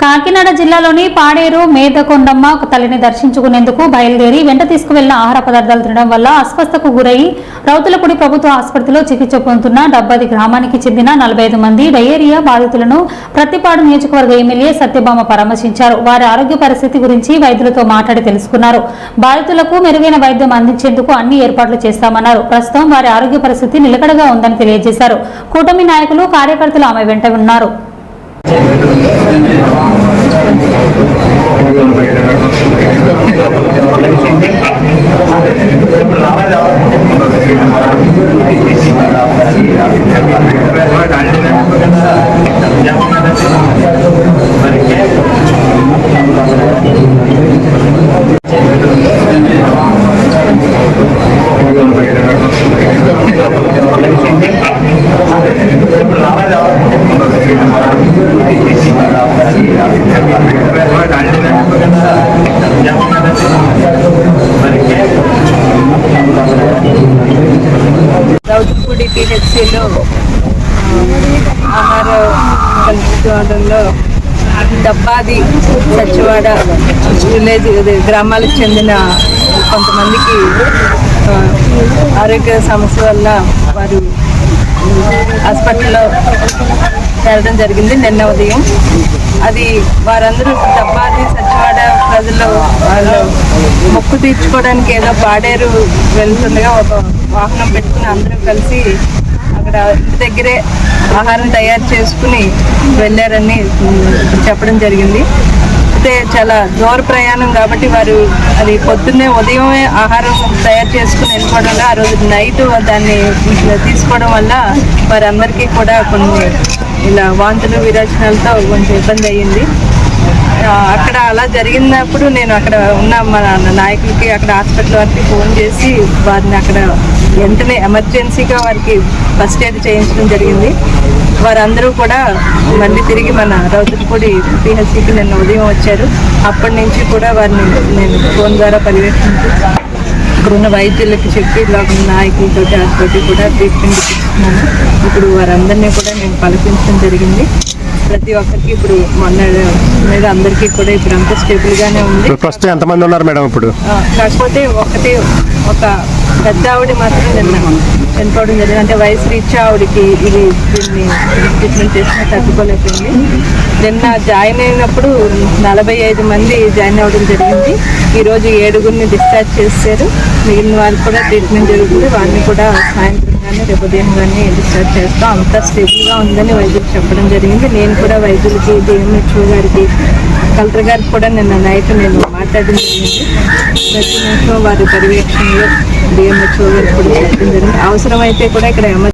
కాకినాడ జిల్లాలోని పాడేరు మేదకొండమ్మ తల్లిని దర్శించుకునేందుకు బయలుదేరి వెంట తీసుకువెళ్ళిన ఆహార పదార్థాలు తినడం వల్ల అస్వస్థకు గురై రౌతులపూడి ప్రభుత్వ ఆసుపత్రిలో చికిత్స పొందుతున్న డబ్బది గ్రామానికి చెందిన నలభై మంది డయేరియా బాధితులను ప్రతిపాడు నియోజకవర్గ ఎమ్మెల్యే సత్యభామ పరామర్శించారు. వారి ఆరోగ్య పరిస్థితి గురించి వైద్యులతో మాట్లాడి తెలుసుకున్నారు. బాధితులకు మెరుగైన వైద్యం అందించేందుకు అన్ని ఏర్పాట్లు చేస్తామన్నారు. ప్రస్తుతం వారి ఆరోగ్య పరిస్థితి నిలకడగా ఉందని తెలియజేశారు. కూటమి నాయకులు కార్యకర్తలు ఆమె వెంట ఉన్నారు. Thank you. రౌతుపూడి పిహెచ్సిలో ఆహార కల్పించడంలో డబ్బాది సచ్చివాడ విలేజ్ గ్రామాలకు చెందిన కొంతమందికి ఆరోగ్య సమస్య వల్ల వారు హాస్పిటల్లో చేరడం జరిగింది నిన్న ఉదయం. అది వారందరూ డబ్బాది సచివాడ ప్రజలు వాళ్ళు మొక్కు తీర్చుకోవడానికి ఏదో పాడేరు వెళ్తుండగా ఒక వాహనం పెట్టుకుని అందరూ కలిసి అక్కడ ఇంటి దగ్గరే ఆహారం తయారు చేసుకుని వెళ్ళారని చెప్పడం జరిగింది. అయితే చాలా దూర ప్రయాణం కాబట్టి వారు అది పొద్దున్నే ఉదయమే ఆహారం తయారు చేసుకుని వెళ్ళిపోవడం ఆ రోజు నైట్ దాన్ని తీసుకోవడం వల్ల వారందరికీ కూడా కొన్ని ఇలా వాంతులు విరాచనాలతో కొంచెం ఇబ్బంది అయ్యింది. అక్కడ అలా జరిగినప్పుడు నేను అక్కడ ఉన్న మన నాయకులకి అక్కడ హాస్పిటల్ వారికి ఫోన్ చేసి వారిని అక్కడ వెంటనే ఎమర్జెన్సీగా వారికి ఫస్ట్ ఎయిడ్ చేయించడం జరిగింది. వారందరూ కూడా మళ్ళీ తిరిగి మన రౌతులపూడి పిహెచ్సికి నిన్న ఉదయం వచ్చారు. అప్పటి నుంచి కూడా వారిని నేను ఫోన్ ద్వారా పర్యవేక్షించాను ఇక్కడ ఉన్న వైద్యులకి చెప్పి ఇలా నాయకులతో వారితో కూడా ట్రీట్మెంట్ ఇస్తున్నాను ఇప్పుడు వారందరినీ కూడా నేను పలకించడం జరిగింది. ప్రతి ఒక్కరికి ఇప్పుడు మొన్న మీద అందరికీ కూడా ఇప్పుడు అంతా స్టేబుల్గానే ఉంది. ఇప్పుడు ప్రస్తుతం ఎంతమంది ఉన్నారు మేడం ఇప్పుడు? కాకపోతే ఒకటి ఒక పెద్ద ఆవిడ మాత్రం నిన్న చనిపోవడం జరిగింది. అంటే వయసు రీత్యా ఆవిడకి ఇది దీన్ని ట్రీట్మెంట్ చేసినా తట్టుకోలేకపోయింది. నిన్న జాయిన్ అయినప్పుడు నలభై ఐదు మంది జాయిన్ అవ్వడం జరిగింది. ఈరోజు ఏడుగురిని డిశ్చార్జ్ చేశారు. మిగిలిన వాళ్ళకి కూడా ట్రీట్మెంట్ జరుగుతుంది. వారిని కూడా సాయంత్రం కానీ రేపు ఉదయం కానీ డిశ్చార్జ్ చేస్తాం. అంతా స్టేబుల్గా ఉందని వైద్యులు చెప్పడం జరిగింది. నేను కూడా వైద్యులకి డిఎంహెచ్ఓ గారికి కలెక్టర్ గారికి కూడా నిన్న నైట్ నేను మాట్లాడడం జరిగింది. ప్రతి వారి పర్యవేక్షణలో డిఎంహెచ్ఓ గారికి కూడా చెప్పడం అవసరమైతే కూడా ఇక్కడ ఎమర్